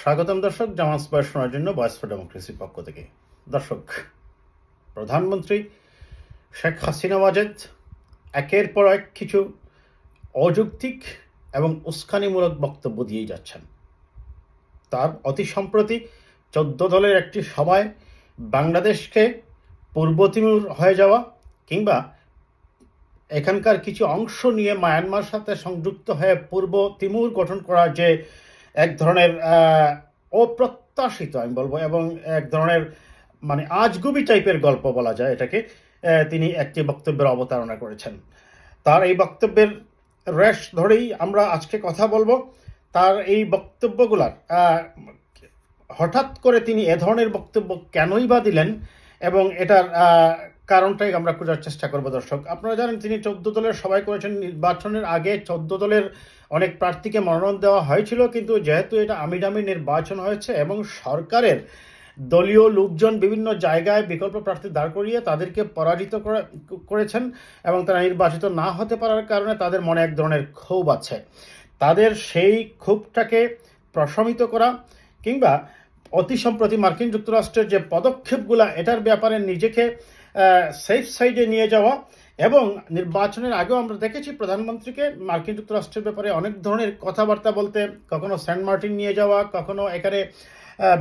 স্বাগতম দর্শক, জামাত স্পয় শোনার জন্য ভয়েস ফর ডেমোক্রেসির পক্ষ থেকে। দর্শক, প্রধানমন্ত্রী শেখ হাসিনা ওয়াজেদ একের পর এক কিছু অযৌক্তিক এবং উস্কানিমূলক বক্তব্য দিয়েই যাচ্ছেন। তার অতি সম্প্রতি চোদ্দ দলের একটি সভায় বাংলাদেশকে পূর্ব তিমুর হয়ে যাওয়া কিংবা এখানকার কিছু অংশ নিয়ে মায়ানমার সাথে সংযুক্ত হয়ে পূর্ব তিমুর গঠন করা যে এক ধরনের অপ্রত্যাশিত আমি বলব, এবং এক ধরনের মানে আজগুবি টাইপের গল্প বলা যায় এটাকে তিনি একটি বক্তব্যের অবতারণা করেছেন। তার এই বক্তব্যের রেশ ধরেই আমরা আজকে কথা বলব। তার এই বক্তব্যগুলার হঠাৎ করে তিনি এ ধরনের বক্তব্য কেনই বা দিলেন এবং এটার কারণটাই আমরা খোঁজার চেষ্টা করব, দর্শক। আপনারা জানেন, তিনি চোদ্দ দলের সবাই করেছেন নির্বাচনের আগে চোদ্দ দলের অনেক প্রার্থীকে মনোনয়ন দেওয়া হয়েছিল, কিন্তু যেহেতু এটা আমিডামি নির্বাচন হয়েছে এবং সরকারের দলীয় লোকজন বিভিন্ন জায়গায় বিকল্প প্রার্থী দাঁড় করিয়ে তাদেরকে পরাজিত করে- করেছেন এবং তারা নির্বাচিত না হতে পারার কারণে তাদের মনে এক ধরনের ক্ষোভ আছে। তাদের সেই ক্ষোভটাকে প্রশমিত করা কিংবা অতি সম্প্রতি মার্কিন যুক্তরাষ্ট্রের যে পদক্ষেপগুলো, এটার ব্যাপারে নিজেকে সেফ সাইডে নিয়ে যাওয়া এবং নির্বাচনের আগেও আমরা দেখেছি প্রধানমন্ত্রীকে মার্কিন যুক্তরাষ্ট্রের ব্যাপারে অনেক ধরনের কথাবার্তা বলতে, কখনো সেন্ট মার্টিন নিয়ে যাওয়া, কখনো এখানে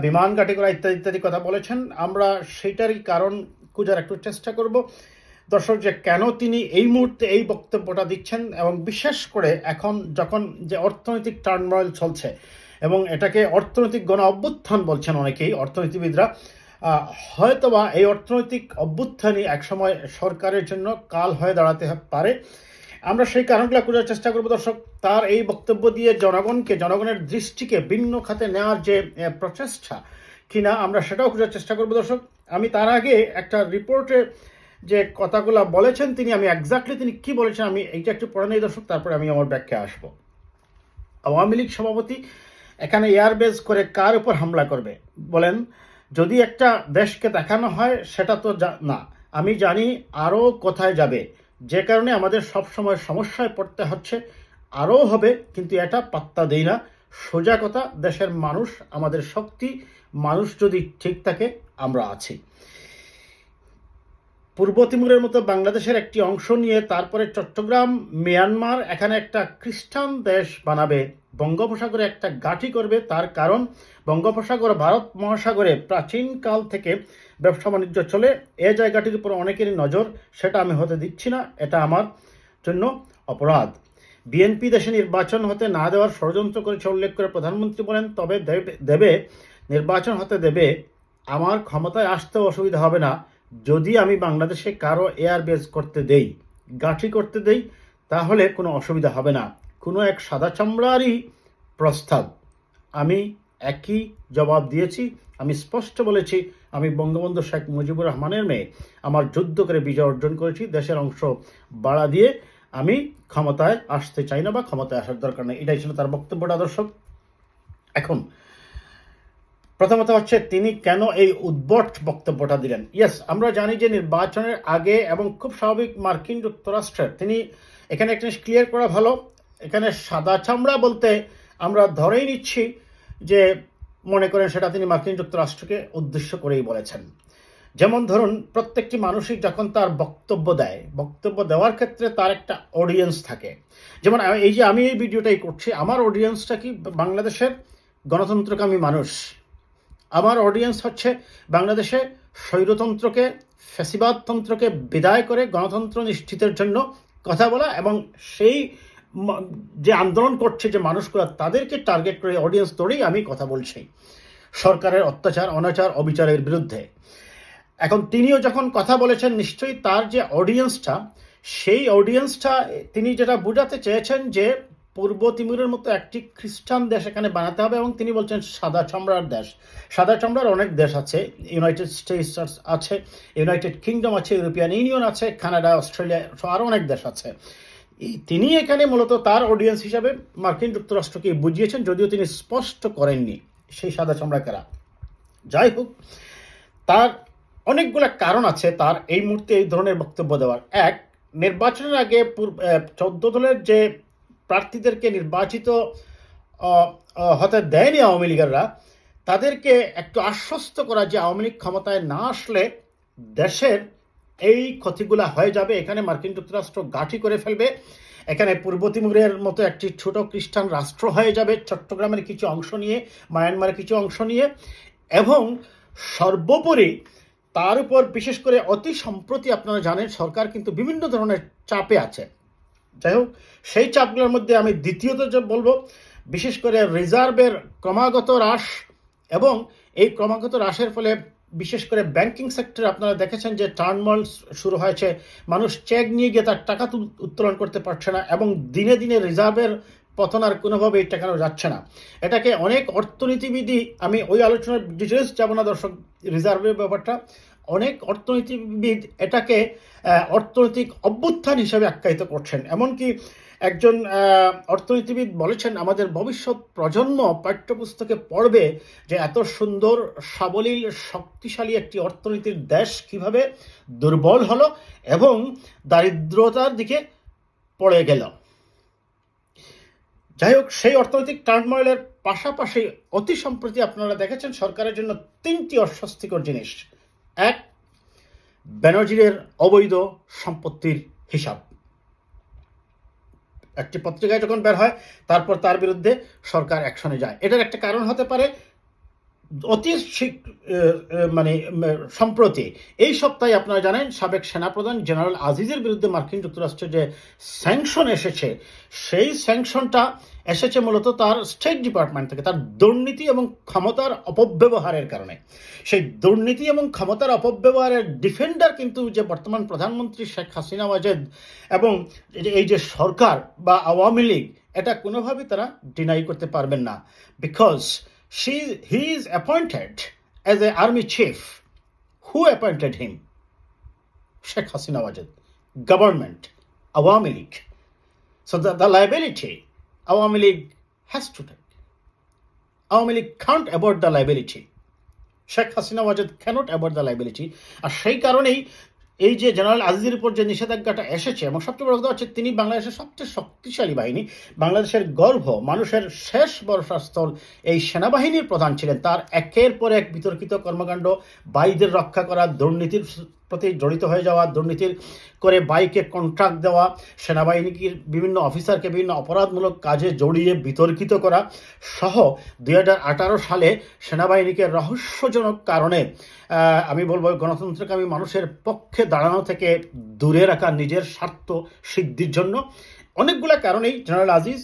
বিমান ঘাটি করা ইত্যাদি ইত্যাদি কথা বলেছেন। আমরা সেইটারই কারণ খুঁজার একটু চেষ্টা করব। দর্শক, যে কেন তিনি এই মুহূর্তে এই বক্তব্যটা দিচ্ছেন এবং বিশেষ করে এখন যখন যে অর্থনৈতিক টার্নময়েল চলছে এবং এটাকে অর্থনৈতিক গণ অভ্যুত্থান বলছেন অনেকেই, অর্থনীতিবিদরা হয়তোবা এই অর্থনৈতিক অভ্যুত্থানই একসময় সরকারের জন্য কাল হয়ে দাঁড়াতে পারে। আমরা সেই কারণগুলো খোঁজার চেষ্টা করব, দর্শক। তার এই বক্তব্য দিয়ে জনগণকে, জনগণের দৃষ্টিকে ভিন্ন খাতে নেওয়ার যে প্রচেষ্টা কিনা আমরা সেটাও খোঁজার চেষ্টা করব, দর্শক। আমি তার আগে একটা রিপোর্টে যে কথাগুলো বলেছেন তিনি, আমি এক্স্যাক্টলি তিনি কি বলেছেন আমি এইটা একটু পড়ে নেই, দর্শক। তারপরে আমি আমার ব্যাখ্যা আসব। আওয়ামী লীগ সভাপতি এখানে এয়ারবেজ করে কার উপর হামলা করবে? বলেন যদি একটা দেশকে দেখানো হয়, সেটা তো না। আমি জানি আরও কোথায় যাবে। যে কারণে আমাদের সবসময় সমস্যায় পড়তে হচ্ছে। আরও হবে, কিন্তু এটা পাত্তা দেই না। সোজা কথা, দেশের মানুষ, আমাদের শক্তি, মানুষ যদি ঠিক থাকে, আমরা আছি। পূর্ব তিমুরের মতো বাংলাদেশের একটি অংশ নিয়ে তারপরে চট্টগ্রাম, মিয়ানমার, এখানে একটা খ্রিস্টান দেশ বানাবে, বঙ্গোপসাগরে একটা গাঠি করবে, তার কারণ বঙ্গোপসাগর ভারত মহাসাগরে প্রাচীনকাল থেকে ব্যবসা বাণিজ্য চলে। এ জায়গাটির উপর অনেকেরই নজর, সেটা আমি হতে দিচ্ছি না, এটা আমার জন্য অপরাধ। বিএনপি দেশে নির্বাচন হতে না দেওয়ার ষড়যন্ত্র করেছে উল্লেখ করে প্রধানমন্ত্রী বলেন, তবে দেবে- নির্বাচন হতে দেবে, আমার ক্ষমতায় আসতেও অসুবিধা হবে না যদি আমি বাংলাদেশে কারও এয়ার বেস করতে দেই, গাঠি করতে দেই, তাহলে কোনো অসুবিধা হবে না। কোনো এক সাদা চামড়ারই প্রস্তাব। আমি একই জবাব দিয়েছি, আমি স্পষ্ট বলেছি, আমি বঙ্গবন্ধু শেখ মুজিবুর রহমানের মেয়ে। আমার যুদ্ধ করে বিজয় অর্জন করেছি, দেশের অংশ বাড়া দিয়ে। আমি ক্ষমতায় আসতে চাই না বা ক্ষমতায় আসার দরকার নেই। এটাই ছিল তার বক্তব্যটা, দর্শক। এখন প্রথমত হচ্ছে, তিনি কেন এই উদ্ভট বক্তব্যটা দিলেন? ইয়েস আমরা জানি যে নির্বাচনের আগে এবং খুব স্বাভাবিক মার্কিন যুক্তরাষ্ট্রের, তিনি এখানে একটা ক্লিয়ার করা ভালো। এখানে সাদা চামড়া বলতে আমরা ধরেই নিচ্ছি যে মনে করেন সেটা তিনি মার্কিন যুক্তরাষ্ট্রকে উদ্দেশ্য করেই বলেছেন। যেমন ধরুন, প্রত্যেকটি মানুষই যখন তার বক্তব্য দেয়, বক্তব্য দেওয়ার ক্ষেত্রে তার একটা অডিয়েন্স থাকে। যেমন এই যে আমি এই ভিডিওটাই করছি, আমার অডিয়েন্সটা কি বাংলাদেশের গণতন্ত্রকামী মানুষ? আমার অডিয়েন্স হচ্ছে বাংলাদেশে স্বৈরতন্ত্রকে, ফ্যাসিবাদতন্ত্রকে বিদায় করে গণতন্ত্র নিশ্চিতের জন্য কথা বলা এবং সেই যে আন্দোলন করছে যে মানুষগুলো, তাদেরকে টার্গেট করে অডিয়েন্স ধরেই আমি কথা বলছি। সরকারের অত্যাচার, অনাচার, অবিচারের বিরুদ্ধে। এখন তিনিও যখন কথা বলেছেন, নিশ্চয়ই তার যে অডিয়েন্সটা সেই অডিয়েন্সটা তিনি যেটা বোঝাতে চেয়েছেন যে পূর্ব তিমুরের মতো একটি খ্রিস্টান দেশ এখানে বানাতে হবে এবং তিনি বলছেন সাদা চামড়ার দেশ। সাদা চামড়ার অনেক দেশ আছে ইউনাইটেড স্টেটস আছে ইউনাইটেড কিংডম আছে ইউরোপিয়ান ইউনিয়ন আছে কানাডা অস্ট্রেলিয়া আরও অনেক দেশ আছে। তিনি এখানে মূলত তার অডিয়েন্স হিসাবে মার্কিন যুক্তরাষ্ট্রকে বুঝিয়েছেন, যদিও তিনি স্পষ্ট করেননি সেই সাদা চামড়া কারা যাই হোক, তার অনেকগুলো কারণ আছে তার এই মুহূর্তে এই ধরনের বক্তব্য দেওয়ার। এক, নির্বাচনের আগে পূর্ব চোদ্দ দলের যে প্রার্থীদেরকে নির্বাচিত হতে দেয়নি আওয়ামী লীগাররা। তাদেরকে একটু আশ্বস্ত করা যে আওয়ামী লীগ ক্ষমতায় না আসলে দেশের এই ক্ষতিগুলা হয়ে যাবে। এখানে মার্কিন যুক্তরাষ্ট্র গাঠি করে ফেলবে। এখানে পূর্ব তিমুরের মতো একটি ছোট খ্রিস্টান রাষ্ট্র হয়ে যাবে চট্টগ্রামের কিছু অংশ নিয়ে, মায়ানমারের কিছু অংশ নিয়ে। এবং সর্বোপরি তার উপর বিশেষ করে অতি সম্প্রতি আপনারা জানেন, সরকার কিন্তু বিভিন্ন ধরনের চাপে আছে। যাই হোক, সেই চাপগুলোর মধ্যে আমি দ্বিতীয়ত বলব, বিশেষ করে রিজার্ভের ক্রমাগত হ্রাস এবং এই ক্রমাগত হ্রাসের ফলে বিশেষ করে ব্যাংকিং সেক্টরে আপনারা দেখেছেন যে টার্নমল শুরু হয়েছে, মানুষ চেক নিয়ে গিয়ে তার টাকা তুল- উত্তোলন করতে পারছে না এবং দিনে দিনে রিজার্ভের পতন আর কোনোভাবেই টেকানো যাচ্ছে না। এটাকে অনেক অর্থনীতিবিদই, আমি ওই আলোচনার ডিটেলস যাব না দর্শক, রিজার্ভের ব্যাপারটা। অনেক অর্থনীতিবিদ এটাকে অর্থনৈতিক অভ্যুত্থান হিসেবে আখ্যায়িত করছেন। এমনকি একজন অর্থনীতিবিদ বলেছেন, আমাদের ভবিষ্যৎ প্রজন্ম পাঠ্যপুস্তকে পড়বে যে এত সুন্দর, সাবলীল, শক্তিশালী একটি অর্থনীতির দেশ কীভাবে দুর্বল হলো এবং দারিদ্রতার দিকে পড়ে গেল। যাই হোক, সেই অর্থনৈতিক টার্ময়েলের পাশাপাশি অতি সম্প্রতি আপনারা দেখেছেন, সরকারের জন্য তিনটি অস্বস্তিকর জিনিস। এক, ব্যানার্জিদের অবৈধ সম্পত্তির হিসাব। একটি পত্রিকায় যখন বের হয়, তারপর তার বিরুদ্ধে সরকার অ্যাকশনে যায়। এটার একটা কারণ হতে পারে অতি মানে সম্প্রতি, এই সপ্তাহে আপনারা জানেন, সাবেক সেনাপ্রধান জেনারেল আজিজের বিরুদ্ধে মার্কিন যুক্তরাষ্ট্রের যে স্যাংশন এসেছে, সেই স্যাংশনটা এসেছে মূলত তার স্টেট ডিপার্টমেন্ট থেকে, তার দুর্নীতি এবং ক্ষমতার অপব্যবহারের কারণে। সেই দুর্নীতি এবং ক্ষমতার অপব্যবহারের ডিফেন্ডার কিন্তু যে বর্তমান প্রধানমন্ত্রী শেখ হাসিনা, ওয়াজেদ এবং এই যে সরকার বা আওয়ামী লীগ, এটা কোনোভাবেই তারা ডিনাই করতে পারবেন না। Because she he is appointed as a army chief who appointed him sheikh hasina wajid government awami league so the, the liability awami league has to take awami league can't avoid the liability Sheikh Hasina Wazed can't avoid the liability আর সেই কারণেই এই যে general আজিজের উপর যে নিষেধাজ্ঞাটা এসেছে এবং সবচেয়ে বড় কথা হচ্ছে তিনি বাংলাদেশের সবচেয়ে শক্তিশালী বাহিনী, বাংলাদেশের গর্ভ মানুষের শেষ বর্ষাস্থল এই সেনাবাহিনীর প্রধান ছিলেন। তার একের পর এক বিতর্কিত কর্মকাণ্ড, বাইদের রক্ষা করা, দুর্নীতির প্রতি জড়িত হয়ে যাওয়া, দুর্নীতির করে বাইকে কন্ট্রাক্ট দেওয়া সেনাবাহিনীকে বিভিন্ন অফিসারকে বিভিন্ন অপরাধমূলক কাজে জড়িয়ে বিতর্কিত করা সহ দু হাজার আঠারো সালে সেনাবাহিনীকে রহস্যজনক কারণে আমি বলব গণতন্ত্রকামী মানুষের পক্ষে দাঁড়ানো থেকে দূরে রাখা নিজের স্বার্থ সিদ্ধির জন্য। অনেকগুলো কারণেই জেনারেল আজিজ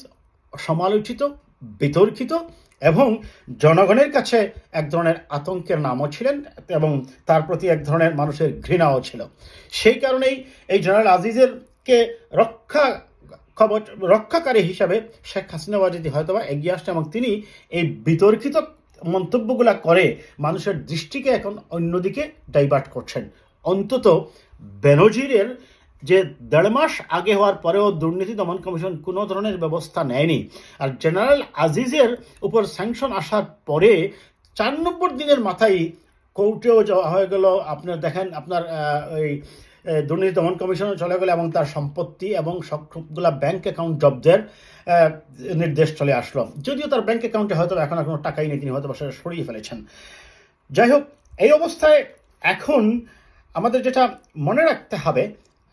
সমালোচিত, বিতর্কিত এবং জনগণের কাছে এক ধরনের আতঙ্কের নামও ছিলেন এবং তার প্রতি এক ধরনের মানুষের ঘৃণাও ছিল। সেই কারণেই এই জেনারেল আজিজের কে রক্ষা কবচ, রক্ষাকারী হিসাবে শেখ হাসিনা ওয়াজিদি হয়তোবা এগিয়ে আসছেন এবং তিনি এই বিতর্কিত মন্তব্যগুলা করে মানুষের দৃষ্টিকে এখন অন্যদিকে ডাইভার্ট করছেন। অন্তত বেনজিরের যে দেড় মাস আগে হওয়ার পরেও দুর্নীতি দমন কমিশন কোনো ধরনের ব্যবস্থা নেয়নি। আর জেনারেল আজিজের উপর স্যাংশন আসার পরে চার নম্বর দিনের মাথায় কোর্টেও যাওয়া হয়ে গেল। আপনার দেখেন, আপনার ওই দুর্নীতি দমন কমিশনও চলে গেল এবং তার সম্পত্তি এবং সবগুলা ব্যাংক অ্যাকাউন্ট জব্দের নির্দেশ চলে আসলো। যদিও তার ব্যাংক অ্যাকাউন্টে হয়তো এখন কোনো টাকাই নেই, তিনি হয়তো সেটা সরিয়ে ফেলেছেন। যাই হোক, এই অবস্থায় এখন আমাদের যেটা মনে রাখতে হবে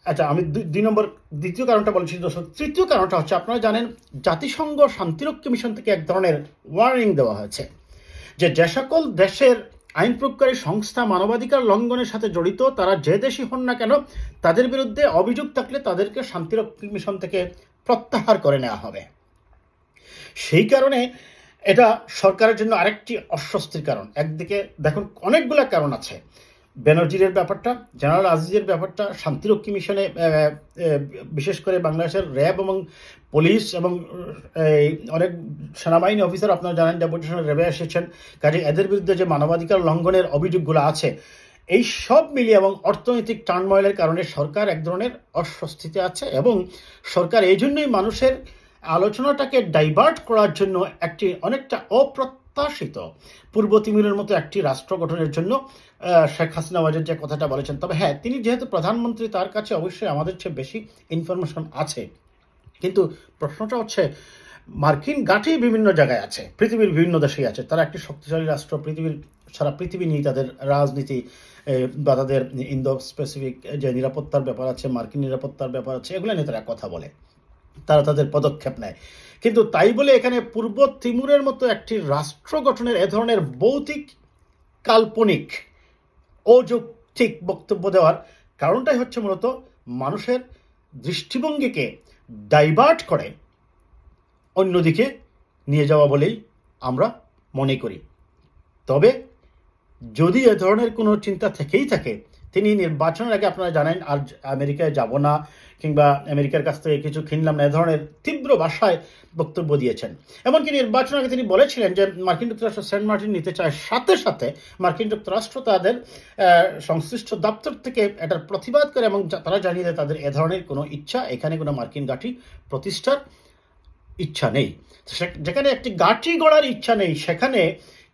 আচ্ছা আমি দুই- নম্বর দ্বিতীয় কারণটা বলছি দর্শক, তৃতীয় কারণটা হচ্ছে আপনারা জানেন জাতিসংঘ শান্তিরক্ষী মিশন থেকে এক ধরনের ওয়ার্নিং দেওয়া হয়েছে যে যে সকল দেশের আইন প্রয়োগকারী সংস্থা মানবাধিকার লঙ্ঘনের সাথে জড়িত, তারা যে দেশই হন না কেন, তাদের বিরুদ্ধে অভিযোগ থাকলে তাদেরকে শান্তিরক্ষী মিশন থেকে প্রত্যাহার করে নেওয়া হবে। সেই কারণে এটা সরকারের জন্য আরেকটি অস্বস্তির কারণ। একদিকে দেখুন, অনেকগুলো কারণ আছে। ব্যানার্জির ব্যাপারটা, জেনারেল আজিজের ব্যাপারটা, শান্তিরক্ষী মিশনে বিশেষ করে বাংলাদেশের র্যাব এবং পুলিশ এবং এই অনেক সেনাবাহিনী অফিসার আপনারা জানেন ডেপুটেশনের র্যাবে এসেছেন। কাজে এদের বিরুদ্ধে যে মানবাধিকার লঙ্ঘনের অভিযোগগুলো আছে, এই সব মিলিয়ে এবং অর্থনৈতিক টার্নময়েলের কারণে সরকার এক ধরনের অস্বস্তিতে আছে এবং সরকার এই জন্যই মানুষের আলোচনাটাকে ডাইভার্ট করার জন্য একটি অনেকটা অপ্রত্যাশিত পূর্ব তিমিরের মতো একটি রাষ্ট্র গঠনের জন্য শেখ হাসিনা ওয়াজেদ যে কথাটা বলেছেন। তবে হ্যাঁ তিনি যেহেতু প্রধানমন্ত্রী, তার কাছে অবশ্যই আমাদের চেয়ে বেশি ইনফরমেশন আছে। কিন্তু প্রশ্নটা হচ্ছে, মার্কিন গাঠি বিভিন্ন জায়গায় আছে, পৃথিবীর বিভিন্ন দেশেই আছে। তারা একটি শক্তিশালী রাষ্ট্র, পৃথিবীর সারা পৃথিবী নিয়ে তাদের রাজনীতি বা তাদের ইন্দো স্পেসিফিক যে নিরাপত্তার ব্যাপার আছে, মার্কিন নিরাপত্তার ব্যাপার আছে, এগুলো নিয়ে তারা কথা বলে। তারা তাদের পদক্ষেপ নেয়। কিন্তু তাই বলে এখানে পূর্ব তিমুরের মতো একটি রাষ্ট্র গঠনের এ ধরনের ভৌতিক, কাল্পনিক, অযৌক্তিক বক্তব্য দেওয়ার কারণটাই হচ্ছে মূলত মানুষের দৃষ্টিভঙ্গিকে ডাইভার্ট করে অন্যদিকে নিয়ে যাওয়া বলেই আমরা মনে করি। তবে যদি এ ধরনের কোনো চিন্তা থেকেই থাকে তিনি নির্বাচনের আগে আপনারা জানেন, আর আমেরিকায় যাব না, কিংবা আমেরিকার কাছ থেকে কিছু কিনলাম না, এ ধরনের তীব্র ভাষায় বক্তব্য দিয়েছেন। এমনকি নির্বাচনের আগে তিনি বলেছিলেন যে মার্কিন যুক্তরাষ্ট্র সেন্ট মার্টিন নিতে চায়, সাথে সাথে মার্কিন যুক্তরাষ্ট্র তাদের সংশ্লিষ্ট দপ্তর থেকে এটার প্রতিবাদ করে এবং তারা জানিয়ে দেয় তাদের এ ধরনের কোনো ইচ্ছা, এখানে কোনো মার্কিন গাঠি প্রতিষ্ঠার ইচ্ছা নেই। যেখানে একটি গাঠি গড়ার ইচ্ছা নেই, সেখানে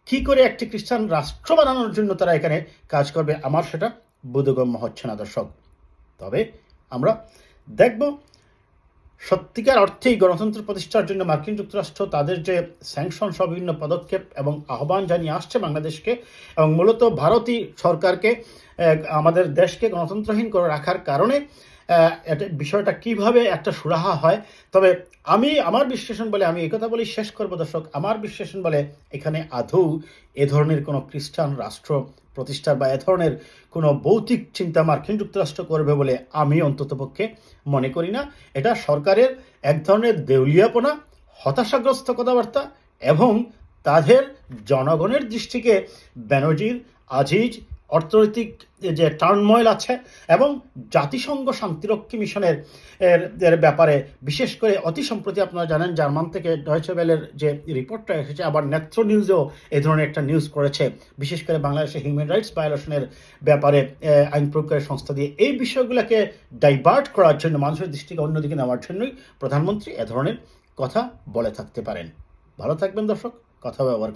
কি করে একটি খ্রিস্টান রাষ্ট্র বানানোর জন্য তারা এখানে কাজ করবে, আমার সেটা বোধগম্য হচ্ছে না, দর্শক। তবে আমরা দেখব সত্যিকার অর্থেই গণতন্ত্র প্রতিষ্ঠার জন্য মার্কিন যুক্তরাষ্ট্র তাদের যে স্যাংশন সহ বিভিন্ন পদক্ষেপ এবং আহ্বান জানিয়ে আসছে বাংলাদেশকে এবং মূলত ভারতই সরকারকে আমাদের দেশকে গণতন্ত্রহীন করে রাখার কারণে বিষয়টা কীভাবে একটা সুরাহা হয়? তবে আমি আমার বিশ্লেষণ বলে আমি এই কথা বলি, শেষ করব দর্শক। আমার বিশ্লেষণ বলে এখানে আদৌ এ ধরনের কোনো খ্রিস্টান রাষ্ট্র প্রতিষ্ঠার বা এ ধরনের কোনো ভৌতিক চিন্তা মার্কিন যুক্তরাষ্ট্র করবে বলে আমি অন্ততপক্ষে মনে করি না। এটা সরকারের এক ধরনের দেউলিয়াপনা, হতাশাগ্রস্ত কথাবার্তা এবং তাদের জনগণের দৃষ্টিকে ব্যানজির আজিজ অর্থনৈতিক যে টার্নময়েল আছে এবং জাতিসংঘ শান্তিরক্ষী মিশনের এর ব্যাপারে বিশেষ করে অতি সম্প্রতি আপনারা জানেন জার্মান থেকে ডয়চে বেলের যে রিপোর্টটা এসেছে, আবার নেত্র নিউজেও এই ধরনের একটা নিউজ করেছে। বিশেষ করে বাংলাদেশে হিউম্যান রাইটস ভায়োলেশনের ব্যাপারে আইন প্রয়োগকারী সংস্থা দিয়ে। এই বিষয়গুলোকে ডাইভার্ট করার জন্য, মানুষের দৃষ্টিকে অন্যদিকে নেওয়ার জন্যই প্রধানমন্ত্রী এ ধরনের কথা বলে থাকতে পারেন। ভালো থাকবেন দর্শক, কথা ব্যবহার